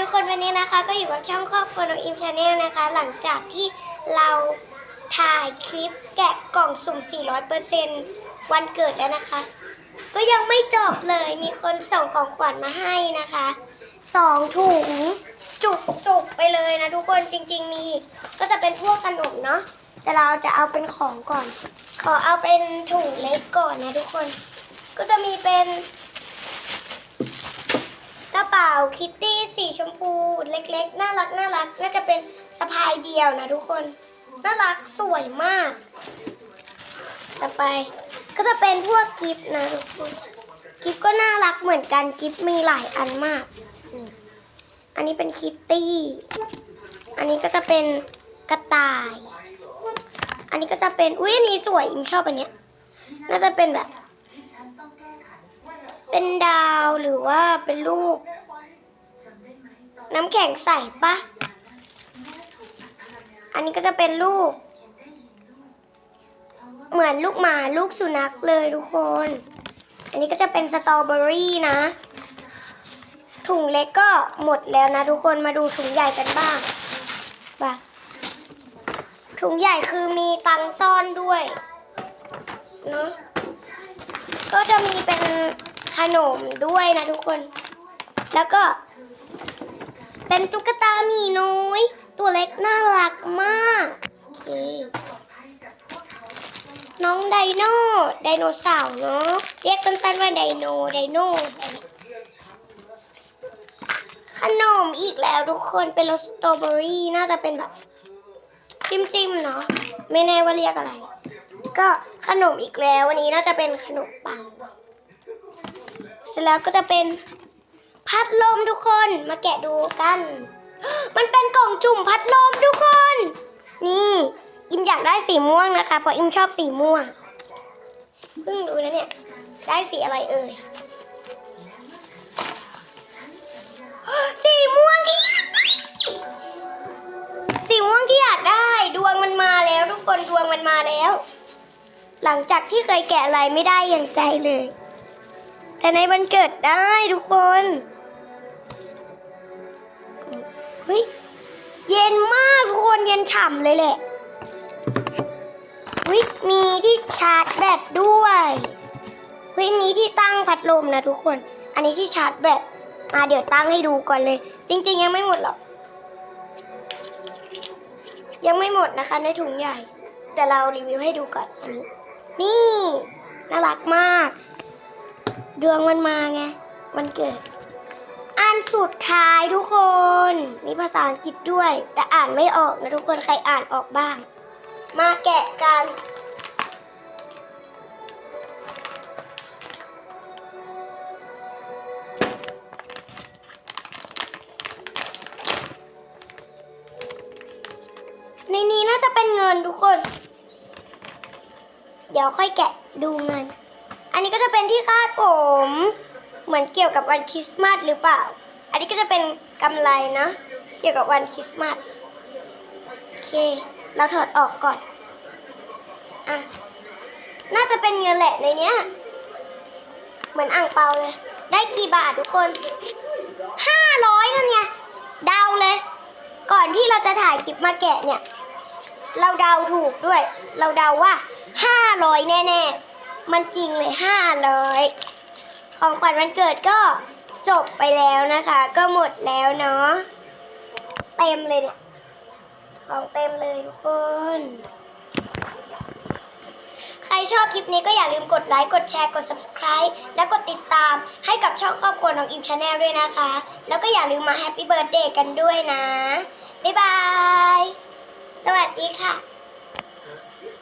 ทุกคนวันนี้นะคะก็อยู่กับช่องครอบครัวน้องอิมชาแนลนะคะ หลังจากที่เราถ่ายคลิปแกะกล่องสุ่ม 400%วันเกิดแล้วนะคะ ก็ยังไม่จบเลยมีคนส่งของขวัญมาให้นะคะสองถุงจุกจุกไปเลยนะทุกคนจริง ๆ มีก็จะเป็นพวกขนมเนาะแต่เราจะเอาเป็นของก่อน ขอเอาเป็นถุงเล็กก่อนนะทุกคน ก็จะมีเป็น เป๋าคิตตี้สีชมพูเล็กๆ น่ารักน่ารักน่าจะเป็นสะพายเดียวนะทุกคน น่ารักสวยมาก ต่อไปก็จะเป็นพวกกิฟต์นะทุกคนกิฟต์ก็น่ารักเหมือนกันกิฟต์มีหลายอันมากนี่อันนี้เป็นคิตตี้ อันนี้ก็จะเป็นกระต่าย อันนี้ก็จะเป็นอุ้ยอันนี้สวยอิมชอบอันเนี้ยน่าจะเป็นแบบ เป็นดาวหรือว่าเป็นรูป น้ำแข็งใสปะอันนี้ก็จะเป็นรูปเหมือนลูกหมาลูกสุนัขเลยทุกคน อันนี้ก็จะเป็นสตรอเบอรี่นะ ถุงเล็กก็หมดแล้วนะทุกคนมาดูถุงใหญ่กันบ้างไปถุงใหญ่คือมีตังซ่อนด้วยเนาะก็จะมีเป็นขนมด้วยนะทุกคน แล้วก็ เป็นตุ๊กตาหมีน้อย ตัวเล็กน่ารักมาก โอเค น้องไดโนไดโนเสาร์เนาะ เรียกสั้นๆว่าไดโนไดโน ขนมอีกแล้วทุกคน เป็นรสสตรอเบอรี่น่าจะเป็นแบบ จิ้มๆเนาะ ไม่แน่ว่าเรียกอะไร ก็ขนมอีกแล้ววันนี้น่าจะเป็นขนมปัง เสร็จแล้วก็จะเป็น พัดลมทุกคนมาแกะดูกัน มันเป็นกล่องจุ่มพัดลมทุกคน นี่ อิมอยากได้สีม่วงนะคะ เพราะอิมชอบสีม่วงเพิ่งดูนะเนี่ย ได้สีอะไรเอ่ยสีม่วงที่อยากได้สีม่วงที่อยากได้ดวงมันมาแล้วทุกคนดวงมันมาแล้ว หลังจากที่เคยแกะอะไรไม่ได้อย่างใจเลย แต่ในวันเกิดได้ทุกคนเฮ้ยเย็นมากทุกคนเย็นฉ่ำเลยแหละเฮ้ยมีที่ชาร์จแบตด้วยเฮ้ยอันนี้ที่ตั้งพัดลมนะทุกคน อันนี้ที่ชาร์จแบตมาเดี๋ยวตั้งให้ดูก่อนเลย จริง ๆ ยังไม่หมดหรอก ยังไม่หมดนะคะในถุงใหญ่ แต่เรารีวิวให้ดูก่อนอันนี้ นี่ น่ารักมาก ดวงมันมาไง มันเกิด อันสุดท้ายทุกคน มีภาษาอังกฤษด้วย แต่อ่านไม่ออกนะทุกคนใครอ่านออกบ้าง มาแกะกันในนี้น่าจะเป็นเงินทุกคน เดี๋ยวค่อยแกะดูเงิน อันนี้ก็จะเป็นที่คาดผม เหมือนเกี่ยวกับวันคริสต์มาสหรือเปล่า อันนี้ก็จะเป็นกำไรนะเกี่ยวกับวันคริสต์มาสโอเค เราถอดออกก่อนอะน่าจะเป็นเงินแหละในเนี้ยเหมือนอ่างเปาเลย ได้กี่บาททุกคนห้าร้อยนั่นเนี่ยเดาเลย ก่อนที่เราจะถ่ายคลิปมาแกะเนี่ย เราเดาถูกด้วย เราเดาว่าห้าร้อยแน่ ๆ มันจริงเลยห้าร้อยของขวัญวันเกิดก็จบไปแล้วนะคะ ก็หมดแล้วเนาะเต็มเลยเนี่ยของเต็มเลยทุกคน ใครชอบคลิปนี้ก็อย่าลืมกดไลค์ กดแชร์ กด subscribe และกดติดตามให้กับช่องครอบครัวน้องอิมชาแนลด้วยนะคะ แล้วก็อย่าลืมมาแฮปปี้เบิร์ดเดย์กันด้วยนะ บ๊ายบาย สวัสดีค่ะ